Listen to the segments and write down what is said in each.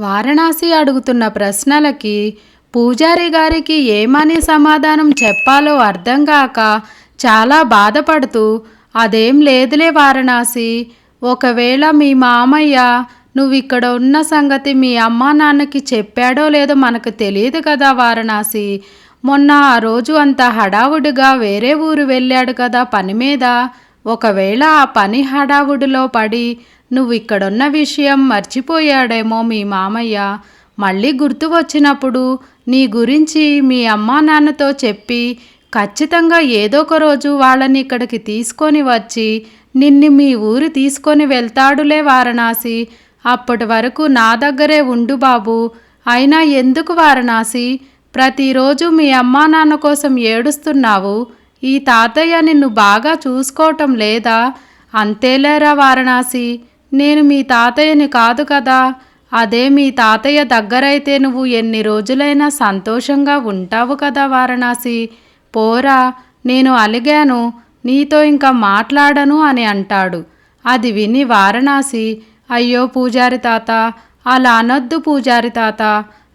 వారణాసి అడుగుతున్న ప్రశ్నలకి పూజారి గారికి ఏమని సమాధానం చెప్పాలో అర్థం కాక చాలా బాధపడుతూ అదేం లేదులే వారణాసి ఒకవేళ మీ మామయ్య నువ్వు ఇక్కడ ఉన్న సంగతి మీ అమ్మా నాన్నకి చెప్పాడో లేదో మనకు తెలియదు కదా వారణాసి. మొన్న ఆ రోజు అంత హడావుడిగా వేరే ఊరు వెళ్ళాడు కదా పని మీద. ఒకవేళ ఆ పని హడావుడిలో పడి నువ్వు ఇక్కడున్న విషయం మర్చిపోయాడేమో మీ మామయ్య. మళ్ళీ గుర్తు వచ్చినప్పుడు నీ గురించి మీ అమ్మా నాన్నతో చెప్పి ఖచ్చితంగా ఏదో ఒక రోజు వాళ్ళని ఇక్కడికి తీసుకొని వచ్చి నిన్ను మీ ఊరు తీసుకొని వెళ్తాడులే వారణాసి. అప్పటి వరకు నా దగ్గరే ఉండు బాబు. అయినా ఎందుకు వారణాసి? ప్రతిరోజు మీ అమ్మా నాన్న కోసం ఏడుస్తున్నావు. ఈ తాతయ్య నిన్ను బాగా చూసుకోవటం లేదా? అంతేలేరా వారణాసి. నేను మీ తాతయ్యని కాదు కదా. అదే మీ తాతయ్య దగ్గరైతే నువ్వు ఎన్ని రోజులైనా సంతోషంగా ఉంటావు కదా వారణాసి. పోరా నేను అలిగాను. నీతో ఇంకా మాట్లాడను అని అంటాడు. అది విని వారణాసి అయ్యో పూజారి తాత అలా అనొద్దు పూజారి తాత.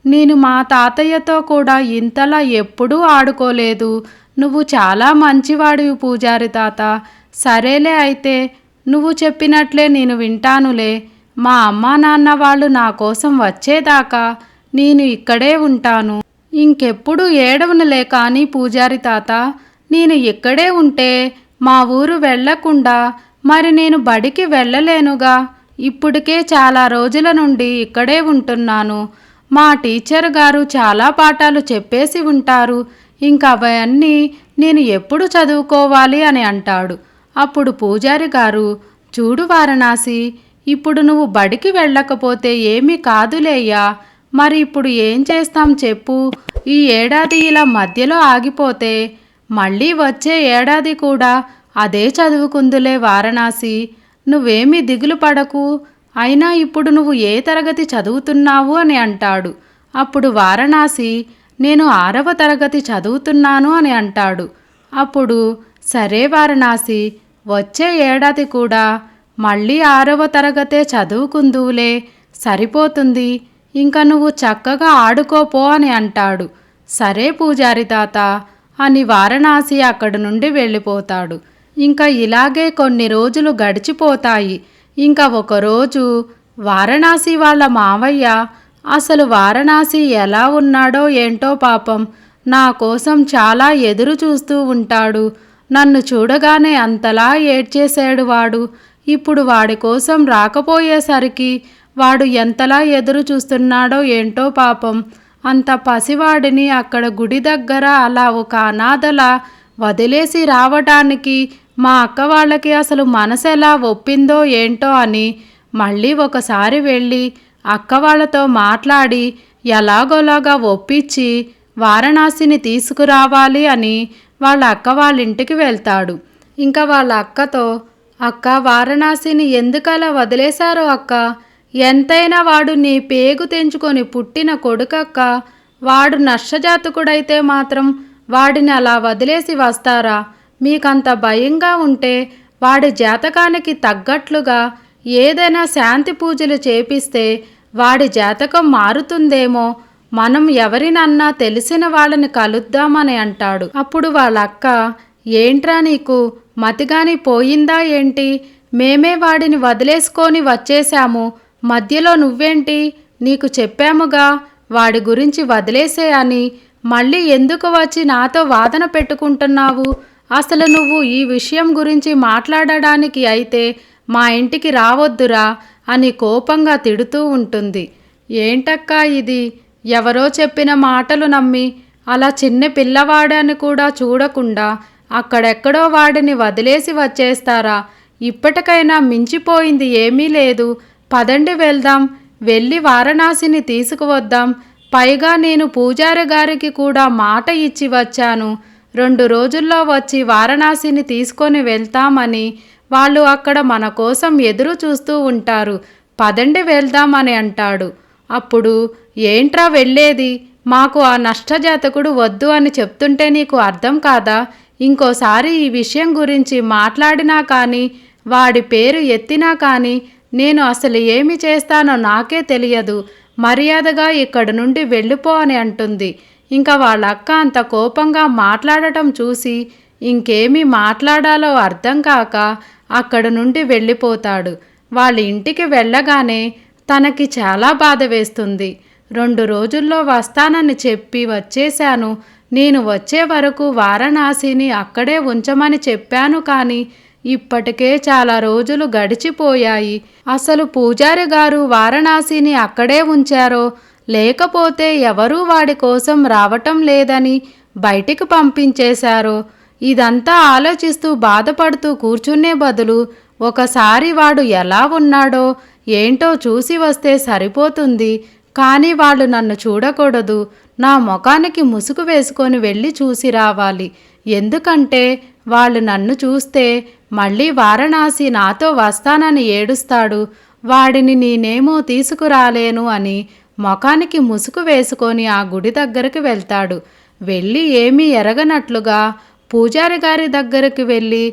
నేను మా తాతయ్యతో కూడా ఇంతలా ఎప్పుడూ ఆడుకోలేదు. నువ్వు చాలా మంచివాడివి పూజారి తాత. సరేలే అయితే నువ్వు చెప్పినట్లే నేను వింటానులే. మా అమ్మా నాన్న వాళ్ళు నా కోసం వచ్చేదాకా నేను ఇక్కడే ఉంటాను. ఇంకెప్పుడు ఏడవనులే కానీ పూజారి తాత నేను ఇక్కడే ఉంటే మా ఊరు వెళ్ళకుండా మరి నేను బడికి వెళ్ళలేనుగా. ఇప్పటికే చాలా రోజుల నుండి ఇక్కడే ఉంటున్నాను. మా టీచర్ గారు చాలా పాఠాలు చెప్పేసి ఉంటారు. ఇంకా అవన్నీ నేను ఎప్పుడు చదువుకోవాలి అని అంటాడు. అప్పుడు పూజారి గారు చూడు వారణాసి ఇప్పుడు నువ్వు బడికి వెళ్ళకపోతే ఏమీ కాదులేయ్యా మరి ఇప్పుడు ఏం చేస్తాం చెప్పు. ఈ ఏడాది ఇలా మధ్యలో ఆగిపోతే మళ్ళీ వచ్చే ఏడాది కూడా అదే చదువుకుందులే వారణాసి. నువ్వేమీ దిగులు పడకు. అయినా ఇప్పుడు నువ్వు ఏ తరగతి చదువుతున్నావు? అని అంటాడు. అప్పుడు వారణాసి నేను ఆరవ తరగతి చదువుతున్నాను అని అంటాడు. అప్పుడు సరే వారణాసి వచ్చే ఏడాది కూడా మళ్ళీ ఆరవ తరగతే చదువుకుందువులే. సరిపోతుంది. ఇంకా నువ్వు చక్కగా ఆడుకోపో అని అంటాడు. సరే పూజారి తాత అని వారణాసి అక్కడి నుండి వెళ్ళిపోతాడు. ఇంకా ఇలాగే కొన్ని రోజులు గడిచిపోతాయి. ఇంకా ఒకరోజు వారణాసి వాళ్ళ మావయ్య అసలు వారణాసి ఎలా ఉన్నాడో ఏంటో పాపం నా కోసం చాలా ఎదురు చూస్తూ ఉంటాడు. నన్ను చూడగానే అంతలా ఏడ్చేశాడు వాడు. ఇప్పుడు వాడి కోసం రాకపోయేసరికి వాడు ఎంతలా ఎదురు చూస్తున్నాడో ఏంటో పాపం. అంత పసివాడిని అక్కడ గుడి దగ్గర అలా ఒక అనాథల వదిలేసి రావటానికి మా అక్క వాళ్ళకి అసలు మనసు ఎలా ఒప్పిందో ఏంటో అని మళ్ళీ ఒకసారి వెళ్ళి అక్క వాళ్ళతో మాట్లాడి ఎలాగోలాగా ఒప్పించి వారణాసిని తీసుకురావాలి అని వాళ్ళ అక్క వాళ్ళ ఇంటికి వెళ్తాడు. ఇంకా వాళ్ళ అక్కతో అక్క వారణాసిని ఎందుకలా వదిలేశారో అక్క? ఎంతైనా వాడు నీ పేగు తెంచుకొని పుట్టిన కొడుకక్క. వాడు నష్టజాతకుడైతే మాత్రం వాడిని అలా వదిలేసి వస్తారా? మీకంత భయంగా ఉంటే వాడి జాతకానికి తగ్గట్లుగా ఏదైనా శాంతి పూజలు చేపిస్తే వాడి జాతకం మారుతుందేమో మనం ఎవరినన్నా తెలిసిన వాళ్ళని కలుద్దామని అంటాడు. అప్పుడు వాళ్ళ అక్క ఏంట్రా నీకు? మతిగాని పోయిందా ఏంటి? మేమే వాడిని వదిలేసుకొని వచ్చేశాము. మధ్యలో నువ్వేంటి? నీకు చెప్పాముగా వాడి గురించి వదిలేసే అని. మళ్ళీ ఎందుకు వచ్చి నాతో వాదన పెట్టుకుంటున్నావు? అసలు నువ్వు ఈ విషయం గురించి మాట్లాడడానికి అయితే మా ఇంటికి రావద్దురా అని కోపంగా తిడుతూ ఉంటుంది. ఏంటక్కా ఇది? ఎవరో చెప్పిన మాటలు నమ్మి అలా చిన్న పిల్లవాడని కూడా చూడకుండా అక్కడెక్కడో వాడిని వదిలేసి వచ్చేస్తారా? ఇప్పటికైనా మించిపోయింది ఏమీ లేదు. పదండి వెళ్దాం. వెళ్ళి వారణాసిని తీసుకువద్దాం. పైగా నేను పూజారి గారికి కూడా మాట ఇచ్చి వచ్చాను. రెండు రోజుల్లో వచ్చి వారణాసిని తీసుకొని వెళ్తామని వాళ్ళు అక్కడ మన కోసం ఎదురు చూస్తూ ఉంటారు. పదండి వెళ్దామని అంటాడు. అప్పుడు ఏంట్రా వెళ్ళేది? మాకు ఆ నష్టజాతకుడు వద్దు అని చెప్తుంటే నీకు అర్థం కాదా? ఇంకోసారి ఈ విషయం గురించి మాట్లాడినా కానీ వాడి పేరు ఎత్తినా కానీ నేను అసలు ఏమి చేస్తానో నాకే తెలియదు. మర్యాదగా ఇక్కడి నుండి వెళ్ళిపో అని అంటుంది. ఇంకా వాళ్ళ అక్క అంత కోపంగా మాట్లాడటం చూసి ఇంకేమీ మాట్లాడాలో అర్థం కాక అక్కడ నుండి వెళ్ళిపోతాడు. వాళ్ళ ఇంటికి వెళ్ళగానే తనకి చాలా బాధ వేస్తుంది. రెండు రోజుల్లో వస్తానని చెప్పి వచ్చేశాను. నేను వచ్చే వరకు వారణాసిని అక్కడే ఉంచమని చెప్పాను కానీ ఇప్పటికే చాలా రోజులు గడిచిపోయాయి. అసలు పూజారి గారు వారణాసిని అక్కడే ఉంచారో లేకపోతే ఎవరూ వాడి కోసం రావటం లేదని బయటికి పంపించేశారో ఇదంతా ఆలోచిస్తూ బాధపడుతూ కూర్చునే బదులు ఒకసారి వాడు ఎలా ఉన్నాడో ఏంటో చూసి వస్తే సరిపోతుంది. కానీ వాళ్ళు నన్ను చూడకూడదు. నా ముఖానికి ముసుగు వేసుకొని వెళ్ళి చూసి రావాలి. ఎందుకంటే వాళ్ళు నన్ను చూస్తే మళ్ళీ వారణాసి నాతో వస్తానని ఏడుస్తాడు. వాడిని నేనేమో తీసుకురాలేను అని ముఖానికి ముసుగు వేసుకొని ఆ గుడి దగ్గరికి వెళ్తాడు. వెళ్ళి ఏమీ ఎరగనట్లుగా పూజారి గారి దగ్గరికి వెళ్ళి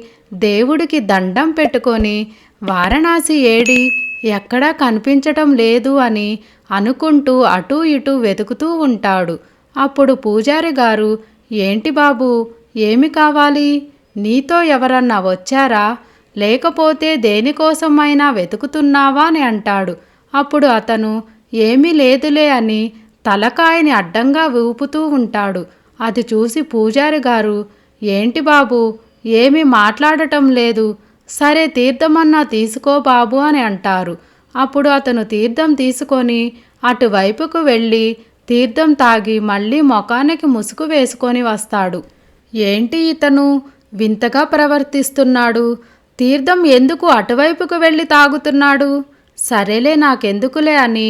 దేవుడికి దండం పెట్టుకొని వారణాసి ఏడి ఎక్కడా కనిపించటం లేదు అని అనుకుంటూ అటూ ఇటూ వెతుకుతూ ఉంటాడు. అప్పుడు పూజారి గారు ఏంటి బాబు ఏమి కావాలి? నీతో ఎవరన్నా వచ్చారా? లేకపోతే దేనికోసమైనా వెతుకుతున్నావా? అని అంటాడు. అప్పుడు అతను ఏమీ లేదులే అని తలకాయని అడ్డంగా ఊపుతూ ఉంటాడు. అది చూసి పూజారి గారు ఏంటి బాబు ఏమీ మాట్లాడటం లేదు. సరే తీర్థమన్నా తీసుకో బాబు అని అంటారు. అప్పుడు అతను తీర్థం తీసుకొని అటువైపుకు వెళ్ళి తీర్థం తాగి మళ్ళీ ముఖానికి ముసుగు వేసుకొని వస్తాడు. ఏంటి ఇతను? వింతగా ప్రవర్తిస్తున్నాడు. తీర్థం ఎందుకు అటువైపుకు వెళ్ళి తాగుతున్నాడు? సరేలే నాకెందుకులే అని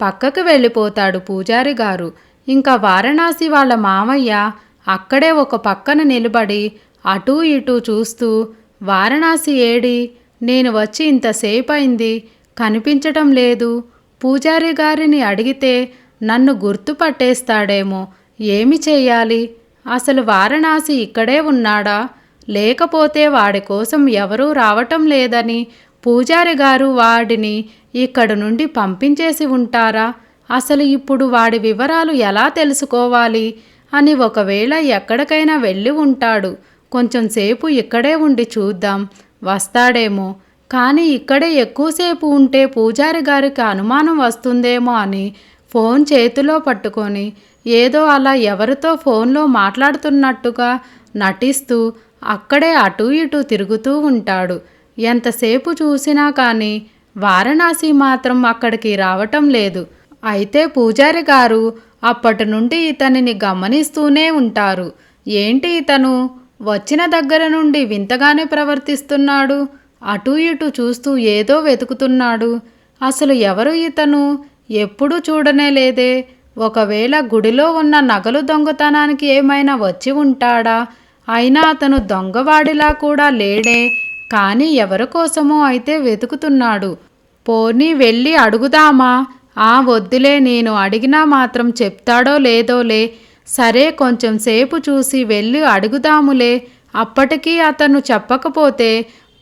పక్కకు వెళ్ళిపోతాడు పూజారి గారు. ఇంకా వారణాసి వాళ్ళ మామయ్య అక్కడే ఒక పక్కన నిలబడి అటూ ఇటూ చూస్తూ వారణాసి ఏడి నేను వచ్చి ఇంతసేపు అయింది కనిపించటం లేదు. పూజారి గారిని అడిగితే నన్ను గుర్తుపట్టేస్తాడేమో ఏమి చేయాలి అసలు వారణాసి ఇక్కడే ఉన్నాడా? లేకపోతే వాడి కోసం ఎవరూ రావటం లేదని పూజారి గారు వాడిని ఇక్కడ నుండి పంపించేసి ఉంటారా? అసలు ఇప్పుడు వాడి వివరాలు ఎలా తెలుసుకోవాలి? అని ఒకవేళ ఎక్కడికైనా వెళ్ళి ఉంటాడు. కొంచెం సేపు ఇక్కడే ఉండి చూద్దాం. వస్తాడేమో. కానీ ఇక్కడే ఎక్కువసేపు ఉంటే పూజారి గారికి అనుమానం వస్తుందేమో అని ఫోన్ చేతిలో పట్టుకొని ఏదో అలా ఎవరితో ఫోన్లో మాట్లాడుతున్నట్టుగా నటిస్తూ అక్కడే అటూ ఇటూ తిరుగుతూ ఉంటాడు. ఎంతసేపు చూసినా కానీ వారణాసి మాత్రం అక్కడికి రావటం లేదు. అయితే పూజారి గారు అప్పటి నుండి ఇతనిని గమనిస్తూనే ఉంటారు. ఏంటి ఇతను? వచ్చిన దగ్గర నుండి వింతగానే ప్రవర్తిస్తున్నాడు. అటూ ఇటూ చూస్తూ ఏదో వెతుకుతున్నాడు. అసలు ఎవరు ఇతను? ఎప్పుడూ చూడనే లేదే. ఒకవేళ గుడిలో ఉన్న నగలు దొంగతనానికి ఏమైనా వచ్చి ఉంటాడా? అయినా అతను దొంగవాడిలా కూడా లేడే. కానీ ఎవరి కోసమో అయితే వెతుకుతున్నాడు. పోనీ వెళ్ళి అడుగుదామా? ఆ వద్దులే నేను అడిగినా మాత్రం చెప్తాడో లేదోలే సరే కొంచెం సేపు చూసి వెళ్ళి అడుగుదాములే. అప్పటికీ అతను చెప్పకపోతే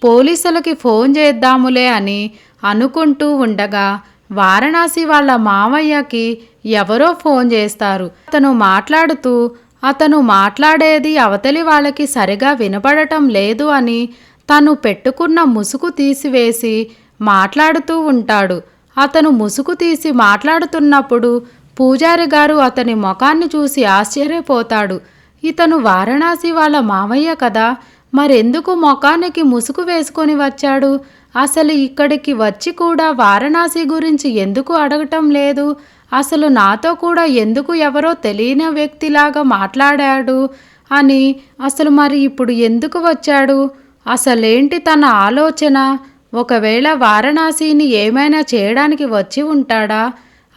పోలీసులకి ఫోన్ చేద్దాములే అని అనుకుంటూ ఉండగా వారణాసి వాళ్ళ మామయ్యకి ఎవరో ఫోన్ చేస్తారు. అతను మాట్లాడుతూ అతను మాట్లాడేది అవతలి వాళ్ళకి సరిగా వినపడటం లేదు అని తను పెట్టుకున్న ముసుగు తీసివేసి మాట్లాడుతూ ఉంటాడు. అతను ముసుగు తీసి మాట్లాడుతున్నప్పుడు పూజారి గారు అతని ముఖాన్ని చూసి ఆశ్చర్యపోతాడు. ఇతను వారణాసి వాళ్ళ మామయ్య కదా మరెందుకు ముఖానికి ముసుగు వేసుకొని వచ్చాడు? అసలు ఇక్కడికి వచ్చి కూడా వారణాసి గురించి ఎందుకు అడగటం లేదు? అసలు నాతో కూడా ఎందుకు ఎవరో తెలియని వ్యక్తిలాగా మాట్లాడాడు? అని అసలు మరి ఇప్పుడు ఎందుకు వచ్చాడు? అసలేంటి తన ఆలోచన? ఒకవేళ వారణాసిని ఏమైనా చేయడానికి వచ్చి ఉంటాడా?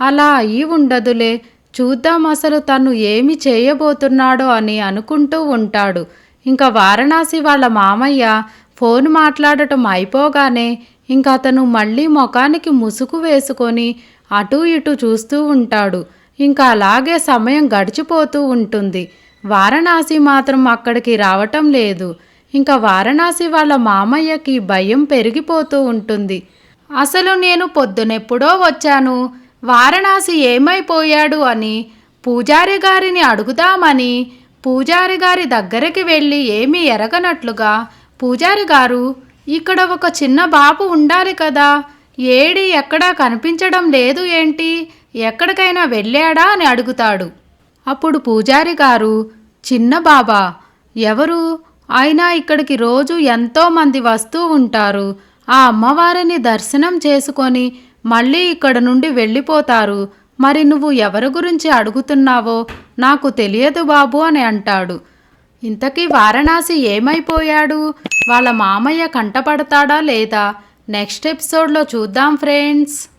అలా అయి ఉండదులే. చూద్దాం అసలు తను ఏమి చేయబోతున్నాడో అని అనుకుంటూ ఉంటాడు. ఇంకా వారణాసి వాళ్ళ మామయ్య ఫోన్ మాట్లాడటం అయిపోగానే ఇంకా అతను మళ్ళీ ముఖానికి ముసుగు వేసుకొని అటూ ఇటూ చూస్తూ ఉంటాడు. ఇంకా అలాగే సమయం గడిచిపోతూ ఉంటుంది. వారణాసి మాత్రం అక్కడికి రావటం లేదు. ఇంకా వారణాసి వాళ్ళ మామయ్యకి భయం పెరిగిపోతూ ఉంటుంది. అసలు నేను పొద్దునెప్పుడో వచ్చాను. వారణాసి ఏమైపోయాడు అని పూజారి గారిని అడుగుదామని పూజారి గారి దగ్గరికి వెళ్ళి ఏమీ ఎరగనట్లుగా పూజారి గారు ఇక్కడ ఒక చిన్న బాబు ఉండాలి కదా ఏడి ఎక్కడా కనిపించడం లేదు ఏంటి? ఎక్కడికైనా వెళ్ళాడా? అని అడుగుతాడు. అప్పుడు పూజారి గారు చిన్న బాబా ఎవరు? అయినా ఇక్కడికి రోజు ఎంతోమంది వస్తూ ఉంటారు. ఆ అమ్మవారిని దర్శనం చేసుకొని మళ్ళీ ఇక్కడ నుండి వెళ్ళిపోతారు. మరి నువ్వు ఎవరి గురించి అడుగుతున్నావో నాకు తెలియదు బాబు అని అంటాడు. ఇంతకీ వారణాసి ఏమైపోయాడు? వాళ్ళ మామయ్య కంటపడతాడా లేదా? నెక్స్ట్ ఎపిసోడ్లో చూద్దాం ఫ్రెండ్స్.